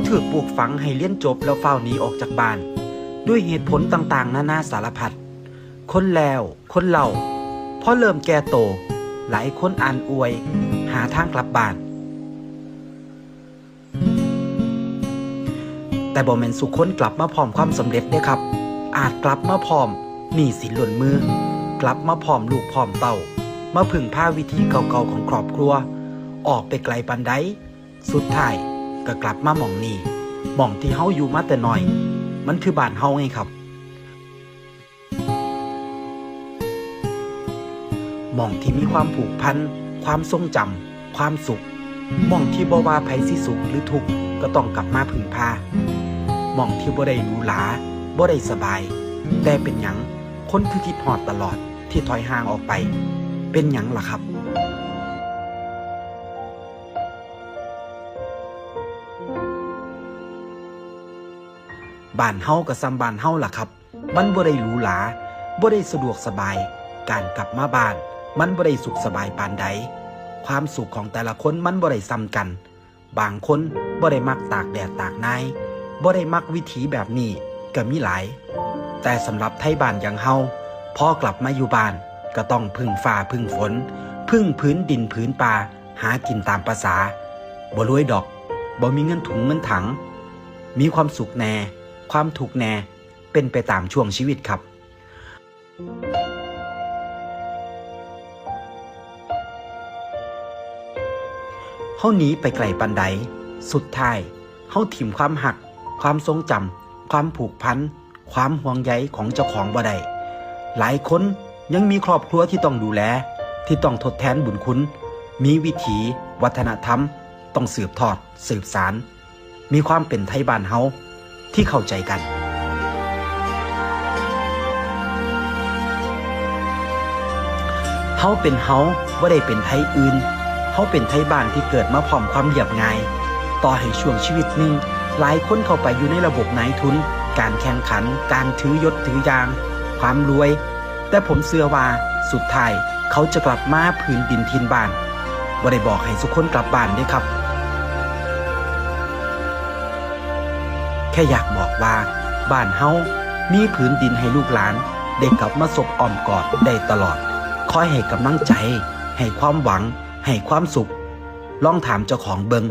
เขาถือปลูกฝังให้เรียนจบแล้วเฝ้าหนีออกจากบ้าน ด้วยเหตุผลต่างๆ นานาสารพัดคนแล้ว คนเล่าพอเริ่มแก่โต หลายคนอ่านอวย หาทางกลับบ้าน แต่บ่แม่นสุขคนกลับมาพร้อมความสำเร็จเด้ครับ อาจกลับมาพร้อมหนี้สินหล่นมือ กลับมาพร้อมลูกพร้อมเต้ามาพึ่งพาวิธีเก่าๆของครอบครัว ออกไปไกลปันไดสุดท้าย ก็กลับมาหม่องนี้หม่องที่เฮาอยู่มาแต่น้อย มันคือบ้านเฮาไงครับหม่องที่มีความผูกพัน ความทรงจำความสุขหม่องที่บ่ว่าไผสิสุขหรือทุกข์ก็ต้องกลับมาพึ่งพาหม่องที่บ่ได้หรูหราบ่ได้สบาย แต่เป็นหยังคนคือคิดหอดตลอดที่ถอยห่างออกไป เป็นหยังล่ะครับ บ้านเฮากับซ้ำบ้านเฮาล่ะครับ มันบ่ได้หรูหราบ่ได้สะดวกสบาย การกลับมาบ้าน มันบ่ได้สุขสบายปานใด ความสุขของแต่ละคนมันบ่ได้ซ้ำกัน บางคนบ่ได้มักตากแดดตากนายบ่ได้มักวิถีแบบนี้ก็มีหลาย แต่สำหรับไทยบ้านอย่างเฮาพอกลับมาอยู่บ้านก็ต้องพึ่งฟ้าพึ่งฝน พึ่งพื้นดินพื้นป่าหากินตามประษาบ่รวยดอกบ่มีเงินถุงเงินถัง มีความสุขแน่ ความถูกแน่เป็นไปตามช่วงชีวิตครับ เฮาหนีไปไกลปันใด สุดท้าย เฮาถิ่มความหัก ความทรงจำ ความผูกพัน ความห่วงใยของเจ้าของบ่ได้ หลายคนยังมีครอบครัวที่ต้องดูแล ที่ต้องทดแทนบุญคุณ มีวิถี วัฒนธรรม ต้องสืบทอด สืบสาร มีความเป็นไทยบ้านเฮา ที่เข้าใจกัน เฮาเป็นเฮาว่าได้เป็นไทยอื่น เฮาเป็นไทยบ้านที่เกิดมาพร้อมความเรียบง่าย ต่อให้ช่วงชีวิตหนึ่งหลายคนเข้าไปอยู่ในระบบนายทุน การแข่งขัน การถือยศถือยาง ความรวย แต่ผมเชื่อว่าสุดท้ายเขาจะกลับมาพื้นดินทินบ้านบ่ได้บอกให้สุกคนกลับบ้านด้วยครับ แค่อยากบอกว่า บ้านเฮามีผืนดินให้ลูกหลานได้กลับมาศบอ้อมกอดได้ตลอด คอยให้กำลังใจ ให้ความหวัง ให้ความสุข ลองถามเจ้าของเบิง